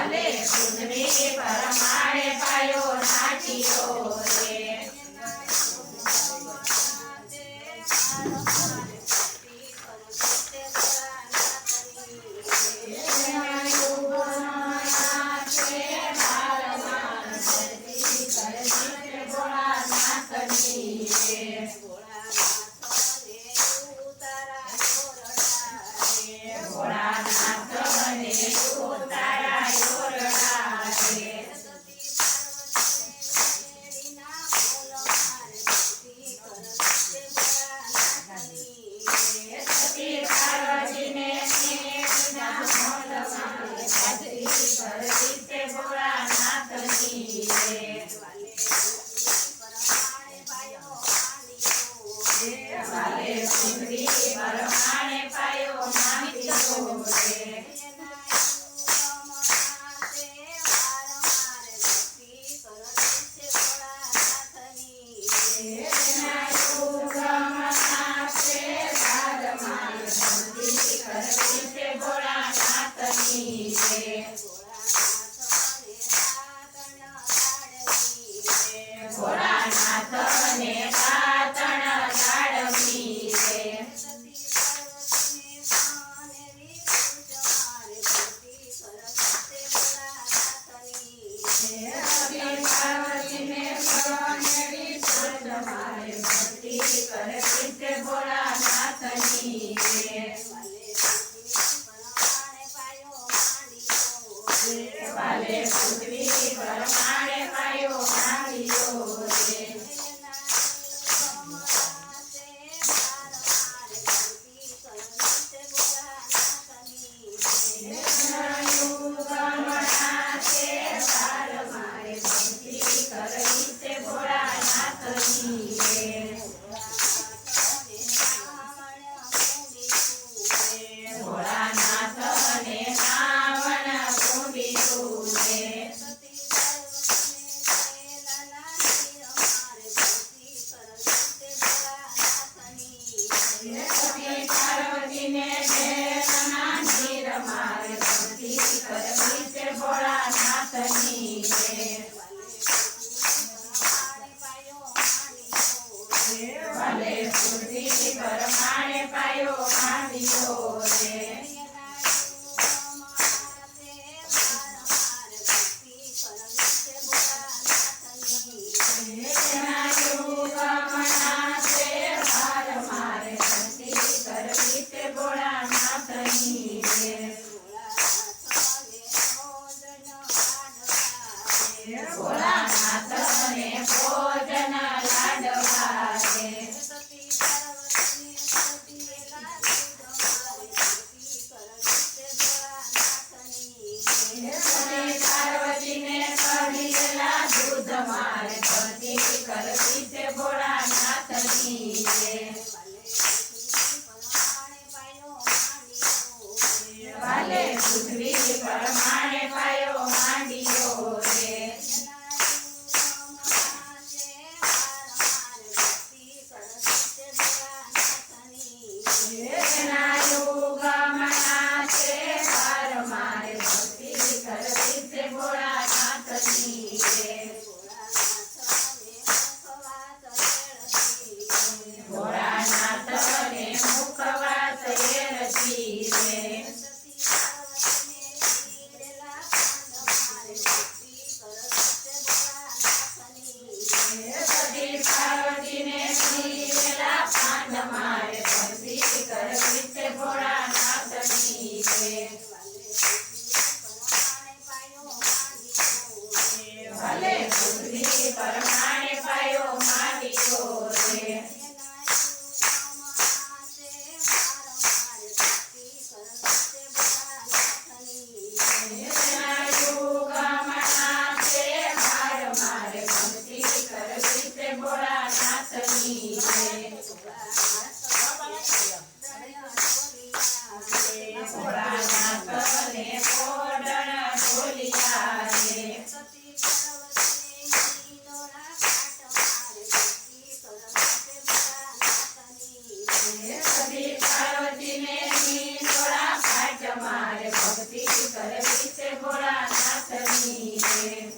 વાલે પૃથ્વી પરમાણે પાયો નાટ્યો પૃથ્વી Yeah. ભોજન Amen.